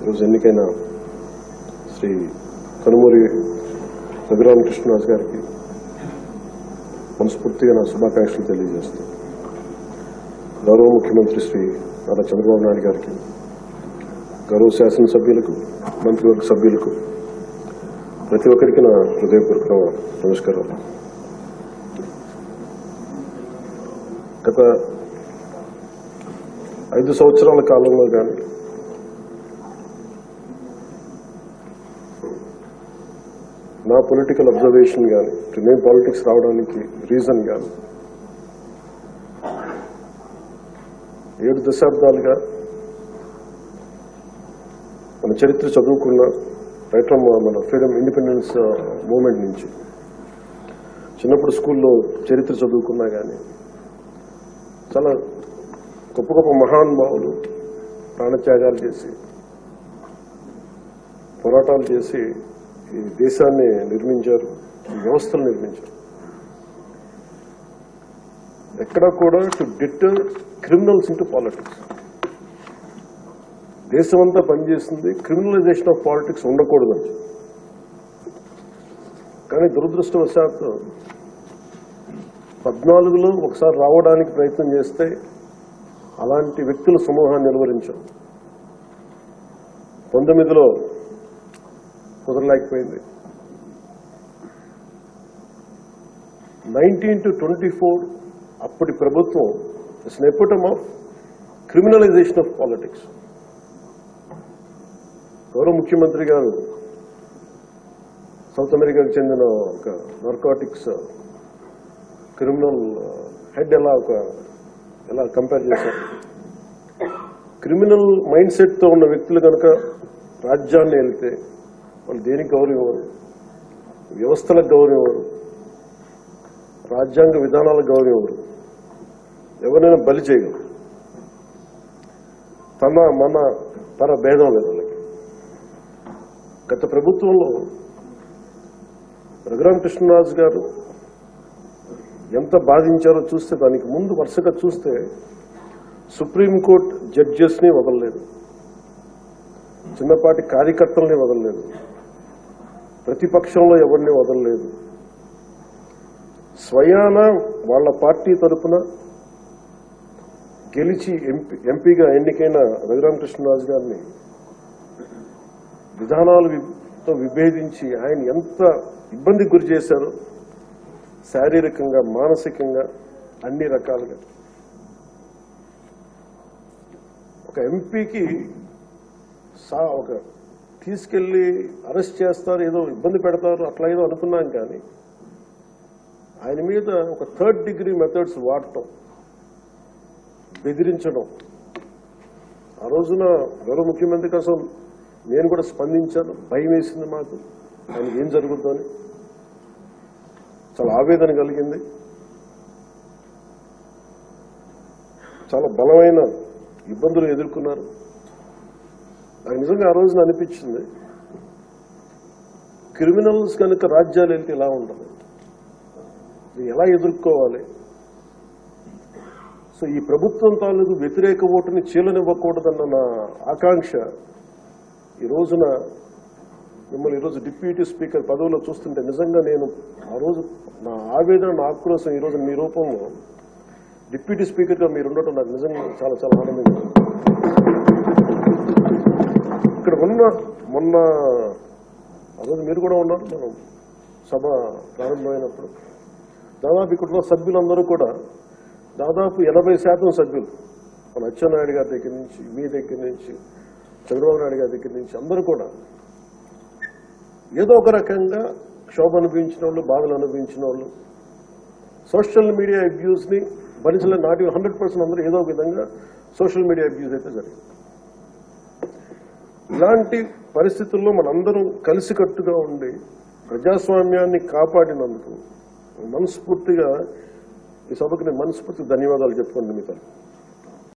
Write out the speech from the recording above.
ఈరోజు ఎన్నికైన శ్రీ కనుమూరి రఘురామకృష్ణరాజు గారికి మనస్ఫూర్తిగా నా శుభాకాంక్షలు తెలియజేస్తాను గౌరవ ముఖ్యమంత్రి శ్రీ నారా చంద్రబాబు నాయుడు గారికి గౌరవ శాసనసభ్యులకు మంత్రివర్గ సభ్యులకు ప్రతి ఒక్కరికి నా హృదయపూర్వక నమస్కారం గత ఐదు సంవత్సరాల కాలంలో కానీ నా పొలిటికల్ అబ్జర్వేషన్ కానీ నేను పాలిటిక్స్ రావడానికి రీజన్ కానీ ఏడు దశాబ్దాలుగా మన చరిత్ర చదువుకున్న రైట్ మన ఫ్రీడమ్ ఇండిపెండెన్స్ మూమెంట్ నుంచి. చిన్నప్పుడు స్కూల్లో చరిత్ర చదువుకున్నా కానీ చాలా గొప్ప గొప్ప మహానుభావులు ప్రాణత్యాగాలు చేసి పోరాటాలు చేసి ఈ దేశాన్ని నిర్మించారు ఈ వ్యవస్థలు నిర్మించారు. ఎక్కడ కూడా to deter criminals into politics దేశం అంతా పనిచేస్తుంది క్రిమినలైజేషన్ ఆఫ్ పాలిటిక్స్ ఉండకూడదని కానీ దురదృష్టవశాత్తు పద్నాలుగులో ఒకసారి రావడానికి ప్రయత్నం చేస్తే అలాంటి వ్యక్తుల సమూహాన్ని నిలువరించాం. పంతొమ్మిదిలో కుదరలేకపోయింది. నైన్టీన్ టు ట్వంటీ ఫోర్ అప్పటి ప్రభుత్వం it's epitome of criminalization of politics గౌరవ ముఖ్యమంత్రి గారు సౌత్ అమెరికాకు చెందిన ఒక నార్కాటిక్స్ క్రిమినల్ హెడ్ ఎలా ఒక ఎలా కంపేర్ చేశారు? క్రిమినల్ మైండ్ సెట్తో ఉన్న వ్యక్తులు కనుక రాజ్యాన్ని వెళ్తే వాళ్ళు దేనికి గౌరవం ఇవ్వరు వ్యవస్థలకు గౌరవం ఇవ్వరు రాజ్యాంగ విధానాలకు గౌరవం ఇవ్వరు ఎవరైనా బలి చేయగలరు తన మన పర భేదం లేదు వాళ్ళకి. గత ప్రభుత్వంలో రఘురామకృష్ణరాజు గారు ఎంత బాధించారో చూస్తే దానికి ముందు వరుసగా చూస్తే సుప్రీంకోర్టు జడ్జెస్ని వదలలేదు. చిన్నపాటి కార్యకర్తల్ని వదలలేదు. ప్రతిపక్షంలో ఎవరిని వదలలేదు. స్వయాన వాళ్ళ పార్టీ తరఫున గెలిచి ఎంపీ ఎంపీగా ఎన్నికైన రఘురామకృష్ణరాజు గారిని విధానాలతో విభేదించి ఆయన ఎంత ఇబ్బందికి గురి చేశారో శారీరకంగా మానసికంగా అన్ని రకాలుగా. ఒక ఎంపీకి సా ఒక తీసుకెళ్ళి అరెస్ట్ చేస్తారు ఏదో ఇబ్బంది పెడతారు అట్లా ఏదో అనుకున్నాం కానీ ఆయన మీద ఒక థర్డ్ డిగ్రీ మెథడ్స్ వాడటం బెదిరించడం. ఆ రోజున గౌరవ ముఖ్యమంత్రి కోసం నేను కూడా స్పందించాను. భయం వేసింది మాకు. ఆయనకి ఏం జరుగుతుందని చాలా ఆవేదన కలిగింది. చాలా బలమైన ఇబ్బందులు ఎదుర్కొన్నారు. నాకు నిజంగా ఆ రోజున అనిపించింది క్రిమినల్స్ కనుక రాజ్యాలు వెళ్తే ఇలా ఉండదు ఎలా ఎదుర్కోవాలి? సో ఈ ప్రభుత్వం తాలూకు వ్యతిరేక ఓటుని చీలనివ్వకూడదన్న నా ఆకాంక్ష. ఈ రోజున మిమ్మల్ని ఈరోజు డిప్యూటీ స్పీకర్ పదవిలో చూస్తుంటే నిజంగా నేను ఆ రోజు నా ఆవేదన నా ఆక్రోశం ఈరోజు మీ రూపంలో డిప్యూటీ స్పీకర్గా మీరు ఉండటం నాకు నిజంగా చాలా చాలా ఆనందంగా మొన్న మొన్న అదే మీరు కూడా ఉన్నారు మనం సభ ప్రారంభమైనప్పుడు. దాదాపు ఇక్కడ సభ్యులందరూ కూడా దాదాపు ఎనభై శాతం సభ్యులు మన అచ్చెన్నాయుడు గారి దగ్గర నుంచి మీ దగ్గర నుంచి చంద్రబాబు నాయుడు గారి దగ్గర నుంచి అందరూ కూడా ఏదో ఒక రకంగా క్షోభ అనుభవించిన వాళ్ళు బాధలు అనుభవించిన వాళ్ళు సోషల్ మీడియా అబ్యూస్ని భరించలే నాటి హండ్రెడ్ పర్సెంట్ అందరూ ఏదో ఒక విధంగా సోషల్ మీడియా అబ్యూస్ అయితే జరిగింది. ఇలాంటి పరిస్థితుల్లో మనందరం కలిసికట్టుగా ఉండి ప్రజాస్వామ్యాన్ని కాపాడినందుకు మనస్ఫూర్తిగా ఈ సభకు నేను మనస్ఫూర్తి ధన్యవాదాలు చెప్పుకోండి మీ తరఫున